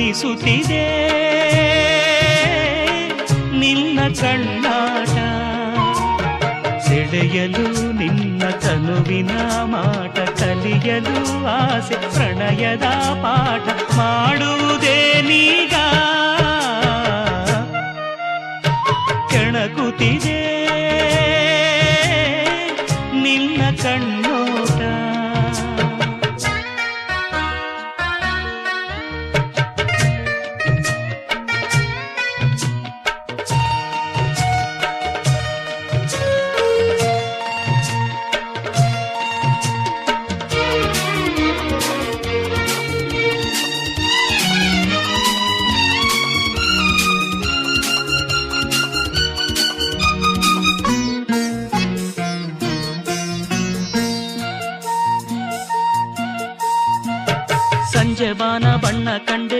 ಯತ್ನಿಸುತ್ತಿದೆ ನಿನ್ನ ಕಣ್ಣಾಟ ಸೆಳೆಯಲು ನಿನ್ನ ತನುವಿನ ಮಾಟ ಕಲಿಯಲು ಆಸೆ ಪ್ರಣಯದ ಪಾಠ ಮಾಡುವುದೇನೀಗ ಕೆಣಕುತ್ತಿದೆ. பஞ்சபான பண்ண கண்டு